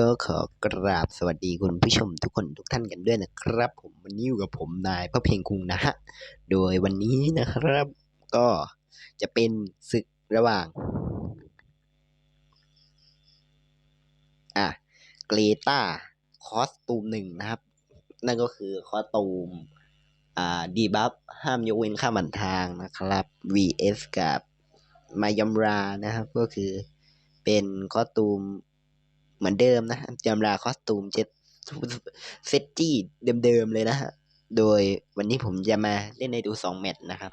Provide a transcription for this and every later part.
ก็ขอกราบสวัสดีคุณผู้ชมทุกคนทุกท่านกันด้วยนะครับ ผมวันนี้อยู่กับผมนายพระเพียงคุงนะฮะโดยวันนี้นะครับ ก็จะเป็นศึกระหว่าง อะเกรตาคอสตูมหนึ่งนะครับ นั่นก็คือคอสตูม อ่าดีบัฟห้ามยกเว้นข้ามันทางนะครับ vs กับมายมรานะครับ ก็คือเป็นคอสตูม เหมือนเดิมนะยมราคอสตูมเจ็ดเซตจี้เดิมๆเลยนะฮะ โดยวันนี้ผมจะมาเล่นในดูสองแมตช์นะครับ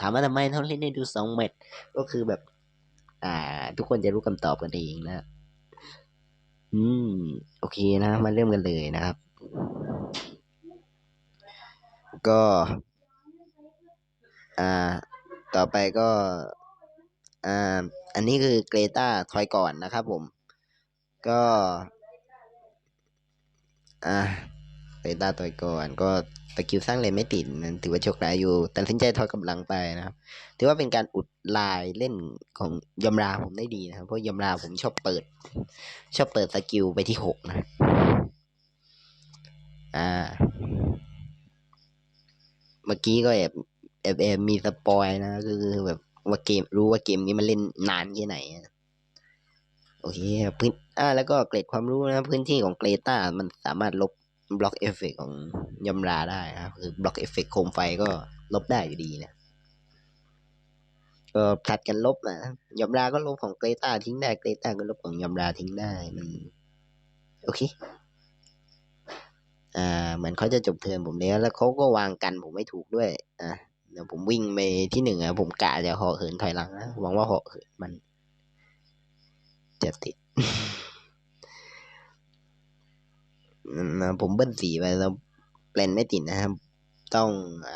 ถามว่าทำไมต้องเล่นในดูสองแมตช์ก็คือแบบ อ่า ทุกคนจะรู้คำตอบกันเองนะ อืม โอเคนะ มาเริ่มกันเลยนะครับ ก็ อ่า ต่อไปก็ อ่า อันนี้คือเกรตาถอยก่อนนะครับผม ก็อ่าเกรตาถอยก่อนก็สกิลสร้างเลนไม่ติดนั้นถือว่าโชคร้ายอยู่ตัดสินใจถอยกำลังไปนะครับ ถือว่าเป็นการอุดลายเล่นของยมราผมได้ดีนะครับเพราะยมราผมชอบเปิด ชอบเปิดสกิลไปที่หกนะอ่า เมื่อกี้ก็แอบแอบแอบมีสปอยนะคือแบบว่าเกมรู้ว่าเกมนี้มันเล่นนานแค่ไหน อะโอเคพื้นอ่าแล้วก็เกรดความรู้นะพื้นที่ของเกรตามันสามารถลบบล็อกเอฟเฟกของยมราได้นะครับคือบล็อกเอฟเฟกโคมไฟก็ลบได้อยู่ดีนะก็ผลัดกันลบนะยมราก็ลบของเกรตาทิ้งได้เกรตาก็ลบของยมราทิ้งได้มันโอเคอ่าเหมือนเขาจะจบเทอมผมแล้วแล้วเขาก็วางกันผมไม่ถูกด้วยอะเดี๋ยวผมวิ่งไปที่หนึ่งอะผมกะจะหาะเหินถอยหลังนะหวังว่าหาะเหินมัน จะติดผมเบิ้ลสี่ไปแล้วแปลนไม่ติดนะครับ ต้องอ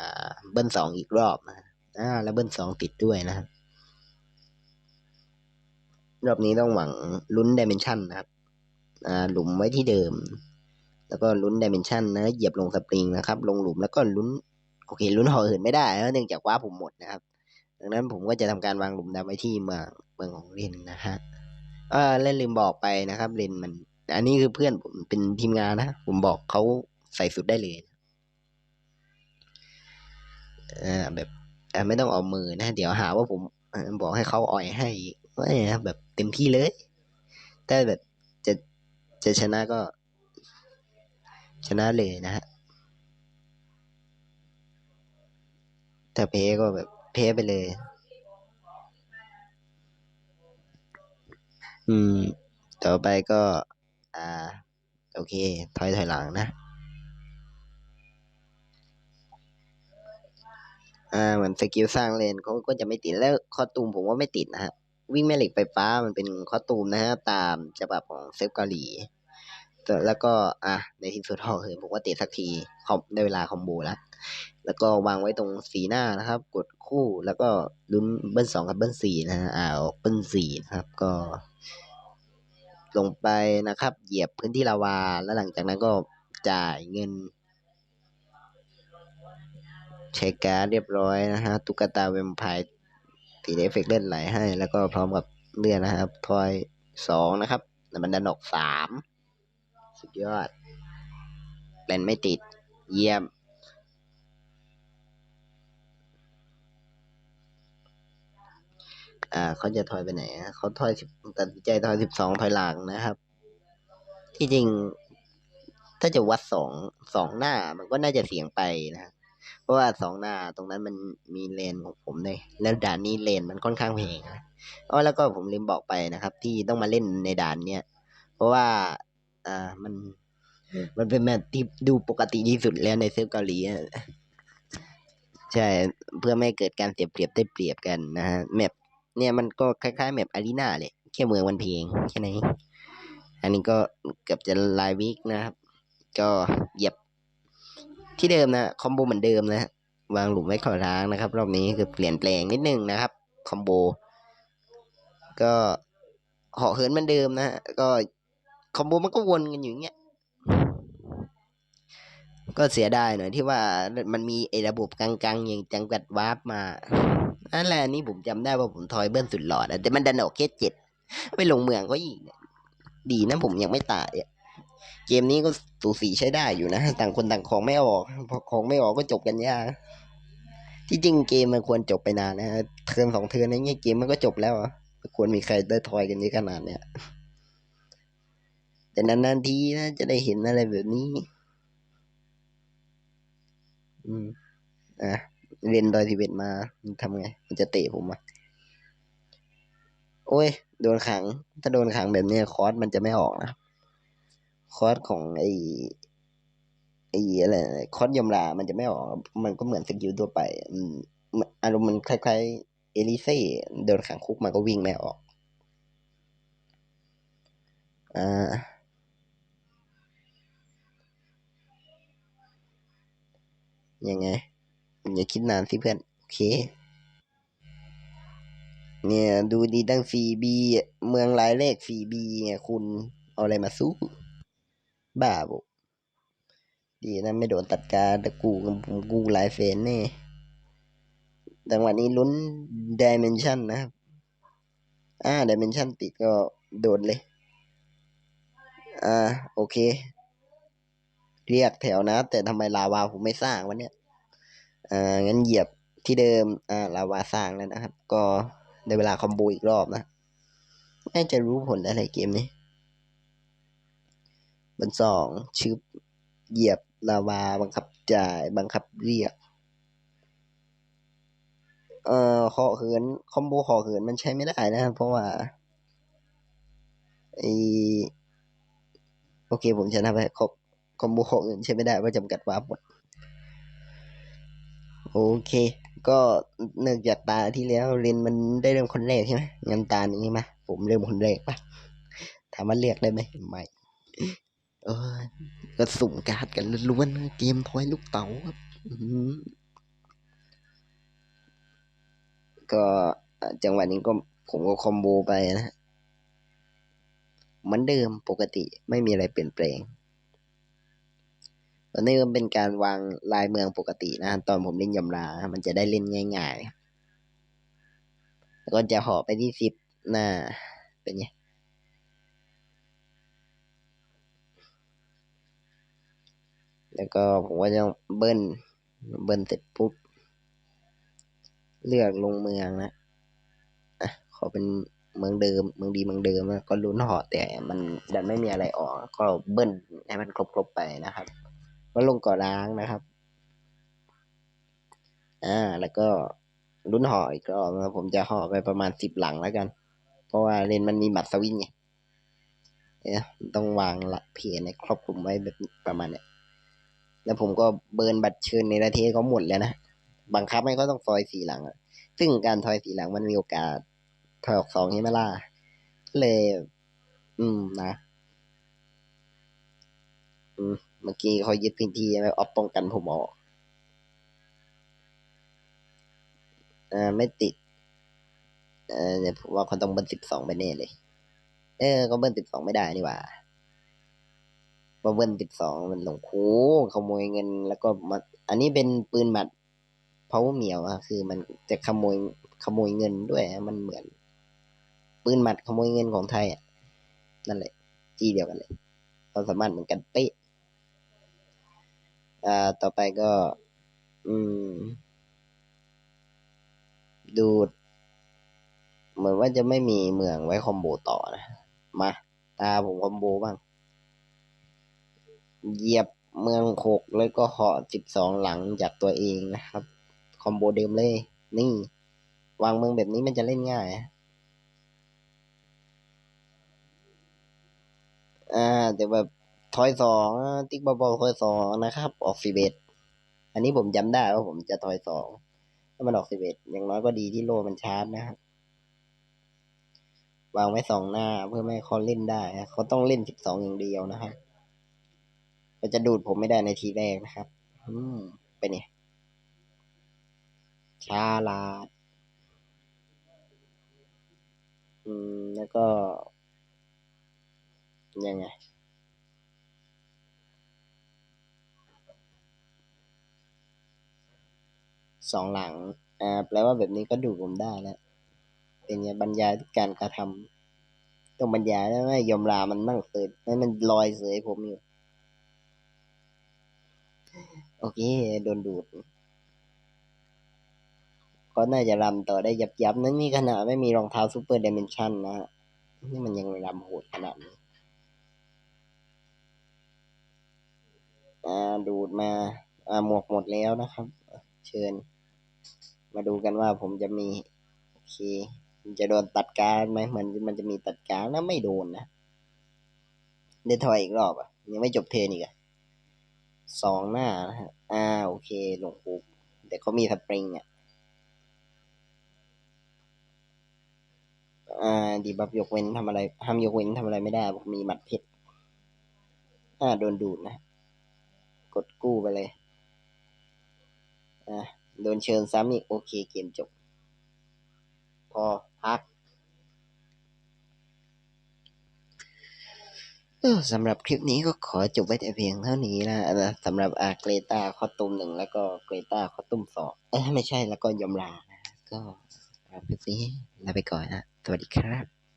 เบิ้ลสองอีกรอบนะอ่าแล้วเบิ้ลสองติดด้วยนะครับ รอบนี้ต้องหวังลุ้นดิเมนชันนะครับ อ่า หลุมไว้ที่เดิม แล้วก็ลุ้นดิเมนชันนะเหยียบลงสปริงนะครับ ลงหลุมแล้วก็ลุ้น โอเค ลุ้นหออื่นไม่ได้นะเนื่องจากว่าผมหมดนะครับ ดังนั้นผมก็จะทำการวางหลุมดำไว้ที่เมืองเมืองของเรนนะฮะ เออเล่นลืมบอกไปนะครับเรนมัน อันนี้คือเพื่อนผมเป็นทีมงานนะผมบอกเขาใส่สุดได้เลยอ่าแบบอ่าไม่ต้องเอามือนะ เดี๋ยวหาว่าผมบอกให้เขาอ่อยให้ไม่นะแบบเต็มที่เลยแต่แบบจะจะชนะก็ ชนะเลยนะฮะถ้าแพ้ก็แบบแพ้ไปเลย อืม ต่อไปก็ อ่า โอเค ถอยถอยหลังนะ อ่า เหมือนสกิลสร้างเลนเขาก็จะไม่ติดแล้วคอตูมผมว่าไม่ติดนะฮะ วิ่งแม่เหล็กไฟฟ้ามันเป็นคอตูมนะฮะ ตามฉบับของเซฟเกาหลีแล้วก็ อะ ในที่สุดหอเหินผมก็ติดสักทีคอมได้เวลาคอมโบแล้ว แล้วก็วางไว้ตรงสีหน้านะครับ กดคู่แล้วก็ลุ้นเบิ้ลสองกับเบิ้ลสี่นะฮะอ่าออกเบิ้ลสี่นะครับ ก็ ลงไปนะครับ เหยียบพื้นที่ลาวา แล้วหลังจากนั้นก็จ่ายเงินใช้การดเรียบร้อยนะฮะตุ๊กตาแวมไพร์ตีเอฟเฟกเลือดไหลให้ แล้วก็พร้อมกับเลื่อดนะครับทอยสองนะครับแล้วมันดันออกสามสุดยอดเล่นไม่ติดเยี่ยม อ่าเขาจะถอยไปไหนเขาถอยตัดใจถอยสิบสองถอยหลังนะครับ ที่จริง ถ้าจะวัดสองสองหน้ามันก็น่าจะเสียงไปนะเพราะว่าสองหน้าตรงนั้นมันมีเลนของผมเลยแล้วด่านนี้เลนมันค่อนข้างแพงนะอ๋อแล้วก็ผมลืมบอกไปนะครับ ที่ต้องมาเล่นในด่านเนี้ยเพราะว่า อ่ามัน มันเป็นแมตที่ดูปกติที่สุดแล้วในเซิร์ฟเกาหลีใช่ เพื่อไม่ให้เกิดการเสียเปรียบได้เปรียบกันนะฮะแมป เนี่ยมันก็คล้ายๆแมปอารีนาเลยแค่เมืองมันเพลงแค่ไหนอันนี้ก็เกือบจะลายวิกนะครับ ก็เหยียบที่เดิมนะคอมโบเหมือนเดิมนะวางหลุมไว้ขอล้างนะครับ รอบนี้คือเปลี่ยนแปลงนิดนึงนะครับคอมโบก็เหาะเหินเหมือนเดิมนะก็คอมโบมันก็วนกันอยู่เงี้ย ก็เสียดายหน่อยที่ว่ามันมีไอ้ระบบกลางๆ อย่างจังกัดวาร์ปมาอันแหละนี่ผมจำได้ว่าผมทอยเบิ้ลสุดหลอดแต่มันดันออกแค่เจ็ดไปลงเมืองก็อีกดีนะผมยังไม่ตายเกมนี้ก็สูสีใช้ได้อยู่นะต่างคนต่างของไม่ออกพอของไม่ออกก็จบกันยากที่จริงเกมมันควรจบไปนานนะเทิร์นสองเทิร์นอะไรเงี้ยเกมมันก็จบแล้วอะควรมีใครได้ทอยกันเยอะขนาดเนี้ยแต่นานๆทีนะจะได้เห็นอะไรแบบนี้ อืมอะเรียนดอยทิเบตมามันทำไง มันจะเตะผมอะโอ้ย โดนขัง ถ้าโดนขังแบบนี้คอร์สมันจะไม่ออกนะคอร์สของไอไอ้อะไรคอร์สยมรามันจะไม่ออก มันก็เหมือนสกิลตัวไป อืมอารมณ์มันคล้ายๆ เอลิเซ่โดนขังคุกมันก็วิ่งไม่ออก อ่า ยังไงอย่าคิดนานสิเพื่อน โอเค เนี่ยดูดีตั้งสี่บีเมืองหลายเลขสี่บีเนี่ยคุณเอาอะไรมาสู้ บ้าบุดีนะไม่โดนตัดการแต่กูผมกูหลายเฟนแน่จังหวะนี้ลุ้นดิเมนชันนะครับ อ่าดิเมนชันติดก็โดนเลย อ่า โอเค เรียกแถวนะ แต่ทำไมลาวาผมไม่สร้างวะเนี่ยอ่างั้นเหยียบที่เดิมอ่าลาวาสร้างแล้วนะครับ ก็ได้เวลาคอมโบอีกรอบนะน่าจะรู้ผลอะไรเกมนี้บันสองชึบเหยียบลาวาบังคับจ่ายบังคับเรียก เอ่อขอเขินคอมโบขอเขินมันใช้ไม่ได้นะเพราะว่าไอโอเคผมชนะไปครบ คอมโบขอเขินใช้ไม่ได้ว่าจำกัดวาร์ปหมดโอเค ก็เนื่องจากตาที่แล้วเรนมันได้เริ่มคนแรกใช่ไหมงั้นตานี้มาผมเริ่มคนแรกปะถามว่าเรียกได้ไหมไม่เออก็สุ่มการ์ดกันล้วนๆเกมทอยลูกเต๋าครับก็จังหวะนี้ก็ผมก็คอมโบไปนะฮะเหมือนเดิมปกติไม่มีอะไรเปลี่ยนแปลง ตอนนี้ก็เป็นการวางลายเมืองปกตินะตอนผมเล่นยำรามันจะได้เล่นง่ายๆ แล้วก็จะห่อไปที่ซิปหน้า เป็นไงแล้วก็ผมก็จะเบิ้ลเบิ้ลเสร็จปุ๊บ เลือกลงเมืองนะอะขอเป็นเมืองเดิม เมืองดีเมืองเดิมนะก็ลุ้นห่อแต่มันดันไม่มีอะไรออก ก็เบิ้ลให้มันครบๆไปนะครับ ก็ลงก่อร้างนะครับ อ่า แล้วก็ลุ้นห่ออีกรอบนะผมจะห่อไปประมาณสิบหลังแล้วกัน เพราะว่าเลนมันมีบัตรสวิงไงเนี่ยต้องวางละเพจในครอบคลุมไว้แบบประมาณเนี้ยแล้วผมก็เบิร์นบัตรเชิญในระเทศเขาหมดแล้วนะ บังคับให้เขาต้องซอยสีหลังซึ่งการทอยสีหลังมันมีโอกาสถอยออกสองใช่ไหมล่ะเลย อืมนะ อืม เมื่อกี้เขายึดพื้นที่ไว้ออฟป้องกันผมออกอ่าไม่ติดเออเนี่ยผมว่าเขาต้องเบิ้ลสิบสองไปแน่เลย เออก็เบิ้ลสิบสองไม่ได้นี่หว่าเพราเบิ้ลสิบสองมันหลงค้ขโมยเงิน แล้วก็มา อันนี้เป็นปืนหมัดเพาเหมียวอะคือมันจะขโมยขโมยเงินด้วยมันเหมือน ปืนหมัดขโมยเงินของไทยอะนั่นแหละจีเดียวกันเลยความสามารถเหมือนกันเป๊ะ อ่า ต่อไปก็ อืม ดูด เหมือนว่าจะไม่มีเมืองไว้คอมโบต่อนะ มา ตาผมคอมโบบ้าง เหยียบเมืองหกแล้วก็เหาะสิบสองหลังจากตัวเองนะครับ คอมโบเดิมเลย นี่ วางเมืองแบบนี้มันจะเล่นง่ายอะอ่าแต่แบบ ทอยสองติ๊กบอลทอยสองนะครับ ออกสิบเอ็ดอันนี้ผมจำได้ว่าผมจะทอยสองถ้ามันออกสิบเอ็ดอย่างน้อยก็ดีที่โลมันชาร์จนะครับ วางไว้สองหน้าเพื่อไม่ให้เขาเล่นได้เขาต้องเล่นสิบสองอย่างเดียวนะครับก็จะดูดผมไม่ได้ในทีแรกนะครับ อืมเป็นไงชาลาดอืม แล้วก็ ยังไง สองหลัง อ่า แปลว่าแบบนี้ก็ดูผมได้แล้ว เป็นไงบรรยายการกระทำต้องบรรยายแล้วไม่ยอมลามันนั่งเสยนั่มันลอยเสยผมอยู่ โอเค โดนดูด ก็น่าจะรำต่อได้ยับยับนั่นนี่ขนาดไม่มีรองเท้าซูเปอร์เดเมนชันนะฮะ นี่มันยังรำโหดขนาดนี้อ่าดูดมา อ่าหมวกหมดแล้วนะครับ เชิญ มาดูกันว่าผมจะมีโอเคจะโดนตัดการไหมเหมือนมันจะมีตัดการดแล้วไม่โดนนะได้ถอยอีกรอบอะ ยังไม่จบเทนอีกอะสองหน้านะฮะอ่าโอเคลงปุ๊บแต่เขามีสปริงอะอ่าดีบัฟยกเว้นทำอะไรห้ามยกเว้นทำอะไรไม่ได้ผมมีหมัดเพชรอ่าโดนดูดนะ กดกู้ไปเลย อ่าโดนเชิญซ้ำอีกโอเคเกมจบ พอพักสำหรับคลิปนี้ก็ขอจบไว้แต่เพียงเท่านี้นะนะสำหรับอาเกรตาข้อตุมหนึ่งแล้วก็เกรตาข้อตุมสองเอ้ไม่ใช่แล้วก็ยมลานะก็สำหรับคลิปนี้ลาไปก่อนนะสวัสดีครับ